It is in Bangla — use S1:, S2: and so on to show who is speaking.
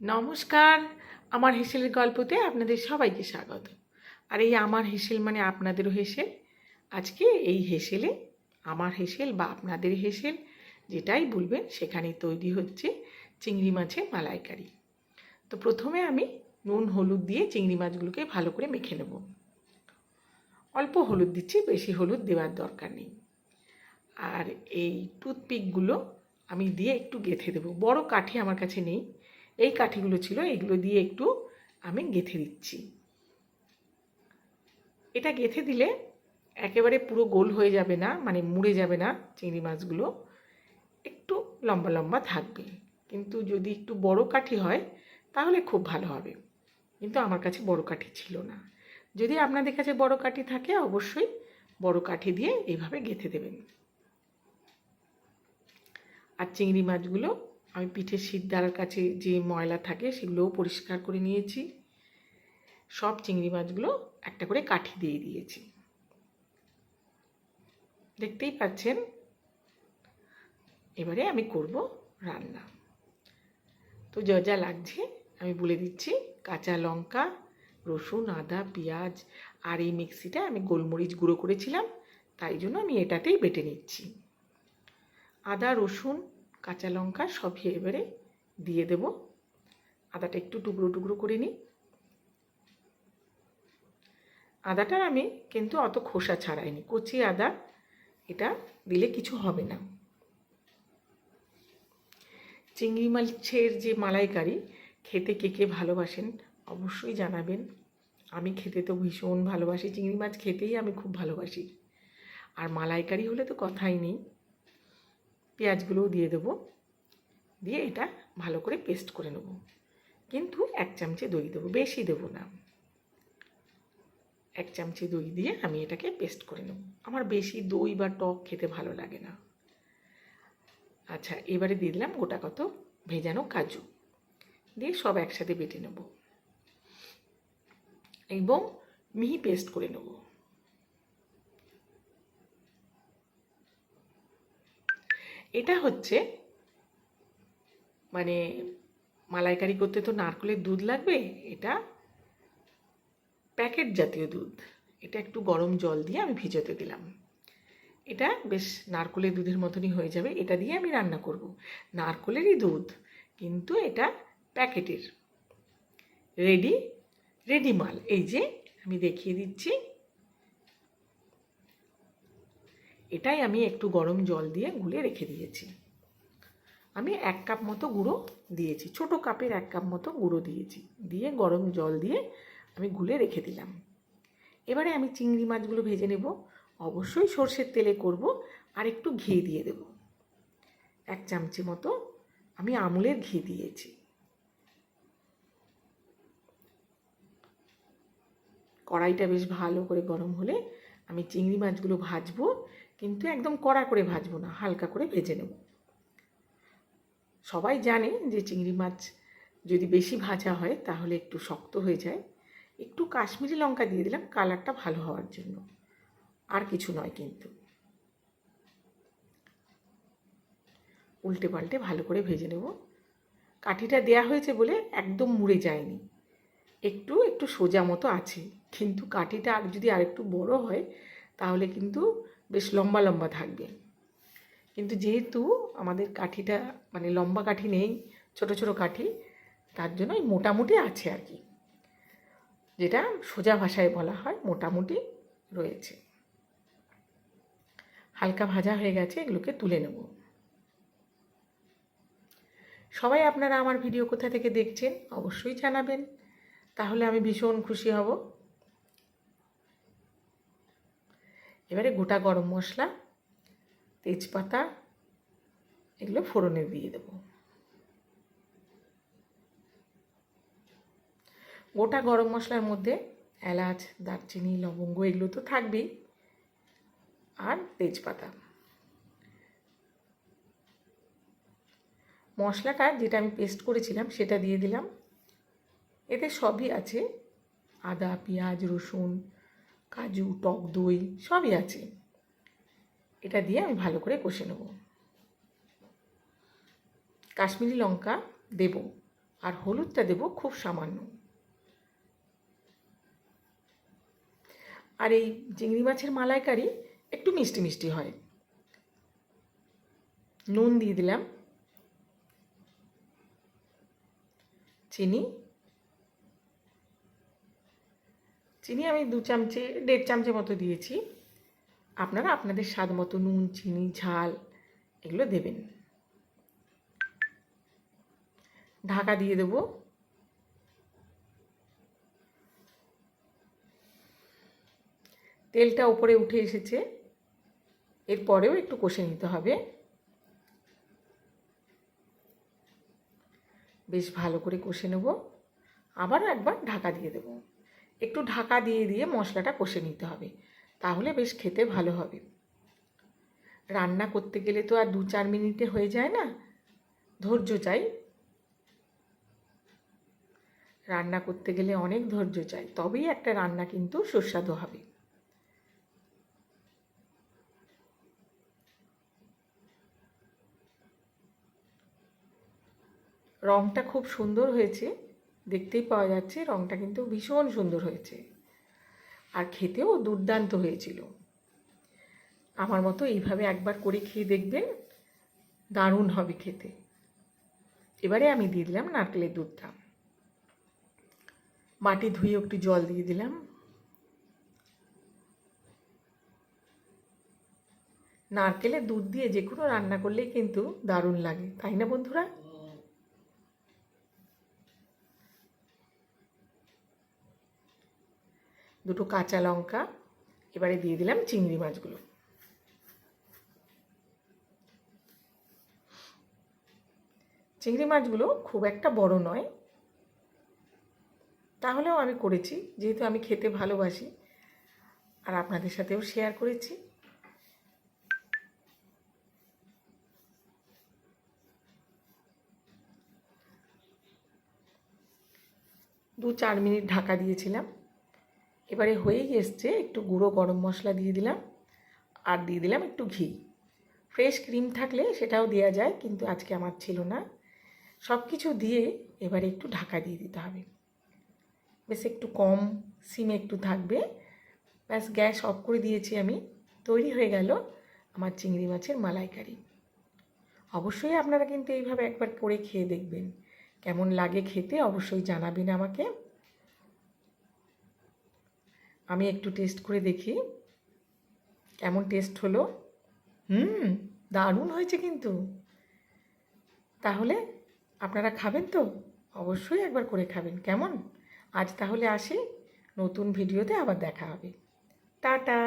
S1: নমস্কার, আমার হেসেলের গল্পতে আপনাদের সবাইকে স্বাগত। আর এই আমার হেসেল মানে আপনাদেরও হেসেল। আজকে এই হেসেলে আমার হেসেল বা আপনাদের হেসেল যেটাই বলবেন সেখানে তৈরি হচ্ছে চিংড়ি মাছের মালাইকারি। তো প্রথমে আমি নুন, হলুদ দিয়ে চিংড়ি মাছগুলোকে ভালো করে মেখে নেব। অল্প হলুদ দিচ্ছি, বেশি হলুদ দেওয়ার দরকার নেই। আর এই টুথপিকগুলো আমি দিয়ে একটু গেঁথে দেবো। বড় কাঠি আমার কাছে নেই। এই কাঠিগুলো ছিল, এগুলো দিয়ে একটু আমি গেঁথে দিচ্ছি। এটা গেঁথে দিলে একেবারে পুরো গোল হয়ে যাবে না মানে মুড়ে যাবে না চিংড়ি মাছগুলো। একটু লম্বা লম্বা থাকবে। কিন্তু যদি একটু বড় কাঠি হয়, তাহলে খুব ভালো হবে। কিন্তু আমার কাছে বড় কাঠি ছিল না। যদি আপনাদের কাছে বড় কাঠি থাকে, অবশ্যই বড় কাঠি দিয়ে এইভাবে গেঁথে দেবেন। আর চিংড়ি মাছগুলো আমি পিঠের সিদ্ধার কাছে যে ময়লা থাকে সেগুলোও পরিষ্কার করে নিয়েছি। সব চিংড়ি মাছগুলো একটা করে কাঠি দিয়ে দিয়েছি। দেখতেই পাচ্ছেন? এবারে আমি করব রান্না। তো যা যা লাগছে আমি বলে দিচ্ছি। কাঁচা লঙ্কা, রসুন, আদা, পেঁয়াজ আর এই মিক্সিটা আমি গোলমরিচ গুঁড়ো করেছিলাম। তাই জন্য আমি এটাতেই বেটে নিচ্ছি। আদা, রসুন কাঁচা লঙ্কা সবই এবারে দিয়ে দেব। আদাটা একটু টুকরো টুকরো করে নিই। আদাটা আমি কিন্তু অত খোসা ছাড়াইনি, কচি আদা এটা দিলে কিছু হবে না। চিংড়ি মাছের যে মালাইকারি, খেতে কে কে ভালোবাসেন অবশ্যই জানাবেন। আমি খেতে তো ভীষণ ভালোবাসি, চিংড়ি মাছ খেতেই আমি খুব ভালোবাসি। আর মালাইকারি হলে তো কথাই নেই। পেঁয়াজগুলোও দিয়ে দেবো। দিয়ে এটা ভালো করে পেস্ট করে নেব। কিন্তু এক চামচে দই দেবো, বেশি দেবো না। এক চামচে দই দিয়ে আমি এটাকে পেস্ট করে নেব। আমার বেশি দই বা টক খেতে ভালো লাগে না। আচ্ছা এবারে দিয়ে দিলাম গোটা কত? ভেজানো কাজু। দিয়ে সব একসাথে বেটে নেব। এবং মিহি পেস্ট করে নেব। এটা হচ্ছে মানে মালাইকারি করতে তো নারকেলের দুধ লাগবে, এটা প্যাকেট জাতীয় দুধ। এটা একটু গরম জল দিয়ে আমি ভিজাতে দিলাম। এটা বেশ নারকলের দুধের মতনই হয়ে যাবে, এটা দিয়ে আমি রান্না করব। নারকলেরই দুধ, কিন্তু এটা প্যাকেটের। রেডি রেডি মাল। এই যে আমি দেখিয়ে দিচ্ছি। এটাই আমি একটু গরম জল দিয়ে গুলে রেখে দিয়েছি। আমি এক কাপ মতো গুঁড়ো দিয়েছি, ছোট কাপের এক কাপ মতো গুঁড়ো দিয়েছি, দিয়ে গরম জল দিয়ে আমি গুলে রেখে দিলাম। এবারে আমি চিংড়ি মাছগুলো ভেজে নেব, অবশ্যই সর্ষের তেলে করব, আর একটু ঘি দিয়ে দেব। এক চামচি মতো আমি আমুলের ঘি দিয়েছি। কড়াইটা বেশ ভালো করে গরম হলে আমি চিংড়ি মাছগুলো ভাজবো কিন্তু একদম কড়া করে ভাজবো না, হালকা করে ভেজে নেব। সবাই জানে যে চিংড়ি মাছ যদি বেশি ভাজা হয় তাহলে একটু শক্ত হয়ে যায়। একটু কাশ্মীরি লঙ্কা দিয়ে দিলাম, কালারটা ভালো হওয়ার জন্য। আর কিছু নয় কিন্তু। উল্টে পাল্টে ভালো করে ভেজে নেব। কাঠিটা দেয়া হয়েছে বলে একদম মুড়ে যায়নি। একটু একটু সোজা মতো আছে। কিন্তু কাঠিটা আর যদি আরেকটু বড় হয় তাহলে কিন্তু বেশ লম্বা লম্বা থাকবে। কিন্তু যেহেতু আমাদের কাঠিটা মানে লম্বা কাঠি নেই, ছোট ছোট কাঠি, তার জন্য ওই মোটামুটি আছে আর কি। যেটা সোজা ভাষায় বলা হয় মোটামুটি রয়েছে। হালকা ভাজা হয়ে গেছে, এগুলোকে তুলে নেব। সবাই আপনারা আমার ভিডিও কোথা থেকে দেখছেন অবশ্যই জানাবেন। তাহলে আমি ভীষণ খুশি হব। এবারে গোটা গরম মশলা, তেজপাতা, এগুলো ফোড়নে দিয়ে দেব। গোটা গরম মশলার মধ্যে এলাচ, দারচিনি, লবঙ্গ এগুলো তো থাকবেই আর তেজপাতা। মশলাটা যেটা আমি পেস্ট করেছিলাম সেটা দিয়ে দিলাম। এতে সবই আছে, আদা, পেঁয়াজ, রসুন কাজু, টক দই সবই আছে। এটা দিয়ে আমি ভালো করে কষে নেব। কাশ্মীরি লঙ্কা দেব আর হলুদটা দেব খুব সামান্য। আর এই চিংড়ি মাছের মালাইকারি একটু মিষ্টি মিষ্টি হয়। নুন দিয়ে দিলাম। চিনি চিনি আমি দু চামচে, দেড় চামচে মতো দিয়েছি। আপনারা আপনাদের স্বাদ মতো নুন, চিনি, ঝাল এগুলো দেবেন। ঢাকা দিয়ে দেব। তেলটা উপরে উঠে এসেছে। এরপরেও একটু কষে নিতে হবে। বেশ ভালো করে কষে নেব। আবার একবার ঢাকা দিয়ে দেব। একটু ঢাকা দিয়ে দিয়ে মশলাটা কষে নিতে হবে। তাহলে বেশ খেতে ভালো হবে। রান্না করতে গেলে তো আর দু চার মিনিটে হয়ে যায় না? ধৈর্য চাই। রান্না করতে গেলে অনেক ধৈর্য চাই, তবেই একটা রান্না কিন্তু সুস্বাদু হবে। রঙটা খুব সুন্দর হয়েছে। দেখতেই পাওয়া যাচ্ছে রঙটা কিন্তু ভীষণ সুন্দর হয়েছে। আর খেতেও দুর্দান্ত হয়েছিল। আমার মতো এইভাবে একবার করে খেয়ে দেখবেন, দারুণ হবে খেতে। এবারে আমি দিয়ে দিলাম নারকেলের দুধটা। মাটি ধুয়ে একটু জল দিয়ে দিলাম। নারকেলের দুধ দিয়ে যে কোনো রান্না করলেই কিন্তু দারুণ লাগে, তাই না বন্ধুরা? দুটো কাঁচা লঙ্কা, এবারে দিয়ে দিলাম চিংড়ি মাছগুলো। চিংড়ি মাছগুলো খুব একটা বড় নয়। তাহলেও আমি করেছি, যেহেতু আমি খেতে ভালোবাসি, আর আপনাদের সাথেও শেয়ার করেছি। দু চার মিনিট ঢাকা দিয়েছিলাম। এবারে হয়েই এসছে একটু গুঁড়ো গরম মশলা দিয়ে দিলাম আর দিয়ে দিলাম একটু ঘি। ফ্রেশ ক্রিম থাকলে সেটাও দেওয়া যায়, কিন্তু আজকে আমার ছিল না। সব কিছু দিয়ে এবারে একটু ঢাকা দিয়ে দিতে হবে। বেশ একটু কম সিমে একটু থাকবে। ব্যাস, গ্যাস অফ করে দিয়েছি আমি। তৈরি হয়ে গেল আমার চিংড়ি মাছের মালাইকারি। অবশ্যই আপনারা কিন্তু এইভাবে একবার করে খেয়ে দেখবেন। কেমন লাগে খেতে অবশ্যই জানাবেন আমাকে। আমি একটু টেস্ট করে দেখি। কেমন টেস্ট হলো? হুম, দারুণ হয়েছে কিন্তু। তাহলে আপনারা খাবেন তো? অবশ্যই একবার করে খাবেন। কেমন? আজ তাহলে আসি। নতুন ভিডিওতে আবার দেখা হবে। টাটা!